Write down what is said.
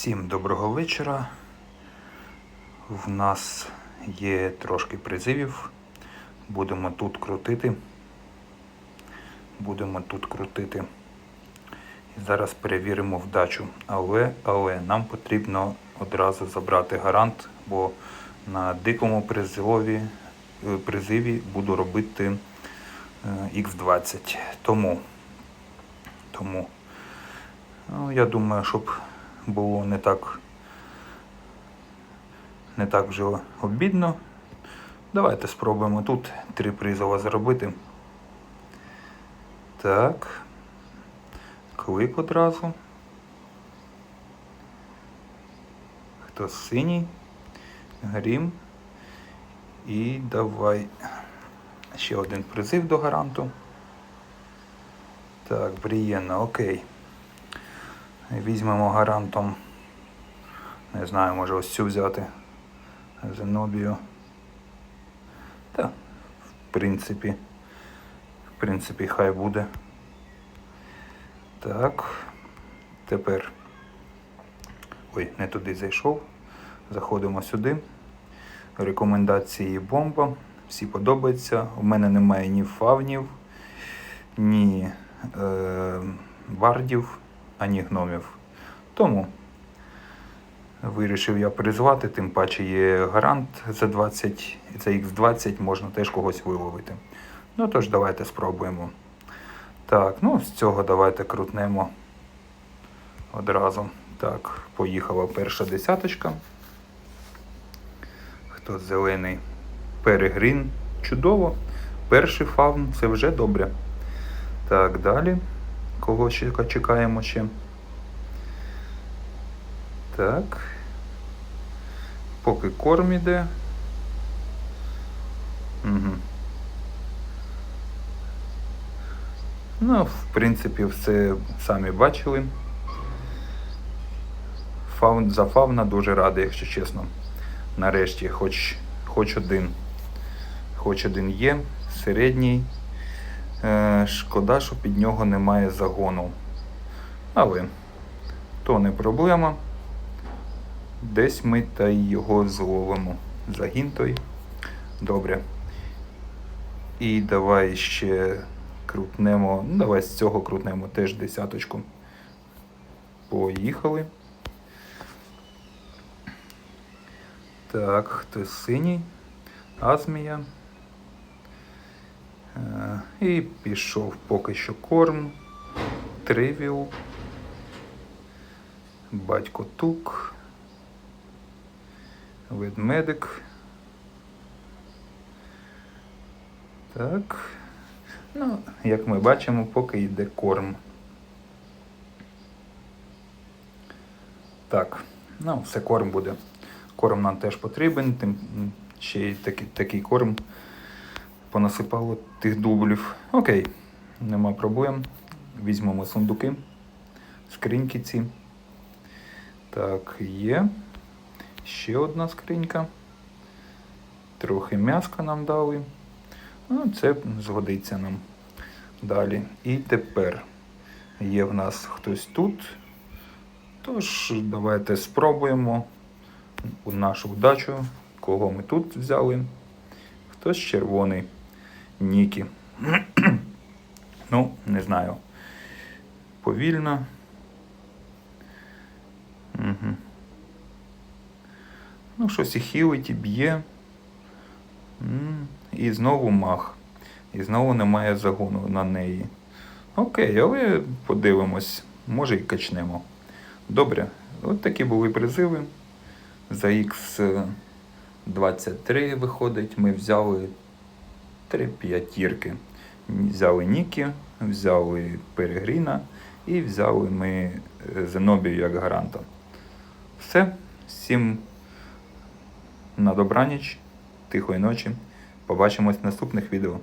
Всім доброго вечора. В нас є трошки призивів. Будемо тут крутити. Будемо тут крутити. І зараз перевіримо вдачу. Але, але нам потрібно одразу забрати гарант, бо на дикому призиві, е, призиві буду робити X20. Тому, тому Ну, я думаю, щоб було не так, не так вже обідно. Давайте спробуємо тут три призова зробити. Так. Клик одразу. Хто синій? Грім. І давай ще один призив до гаранту. Так, Брієнна, окей. Візьмемо гарантом. Не знаю, може ось цю взяти. Зенобію. Та, в принципі. В принципі, хай буде. Так. Тепер. Ой, не туди зайшов. Заходимо сюди. Рекомендації бомба. Всі подобаються. У мене немає ні фавнів, ні е, бардів ані гномів. Тому вирішив я призвати, тим паче є гарант за 20, за Х20 можна теж когось виловити. Ну тож, давайте спробуємо. Так, ну з цього давайте крутнемо одразу. Так, поїхала перша десяточка. Хто зелений? Перегрін. Чудово. Перший фаун це вже добре. Так, далі. Кого ще чекаємо ще? Так. Поки корм іде. Угу. Ну, в принципі, все самі бачили. Фаун, за фауна дуже радий, якщо чесно. Нарешті, хоч, хоч один. Хоч один є, середній. Е, шкода, що під нього немає загону. Але то не проблема. Десь ми та й його зловимо. Загін той. Добре. І давай ще крутнемо. Ну, давай з цього крутнемо теж десяточку. Поїхали. Так, хтось синій. Азмія. І пішов поки що корм, тривіл, батько тук, ведмедик. Так. Ну, як ми бачимо, поки йде корм. Так, ну, все корм буде. Корм нам теж потрібен, тим ще й такий, такий корм понасипало тих дублів. Окей, нема проблем. Візьмемо сундуки, скриньки ці. Так, є. Ще одна скринька. Трохи м'яска нам дали. Ну, це згодиться нам далі. І тепер є в нас хтось тут. Тож, давайте спробуємо нашу вдачу, кого ми тут взяли. Хтось червоний. Нікі. ну, не знаю. Повільно. Угу. Ну, щось і хілить, і б'є. І знову мах. І знову немає загону на неї. Окей, але подивимось, може і качнемо. Добре, от такі були призиви. За Х23 виходить, ми взяли три п'ятірки. Взяли Нікі, взяли Перегріна і взяли ми Зенобію як гаранта. Все. Всім на добраніч, тихої ночі. Побачимось в наступних відео.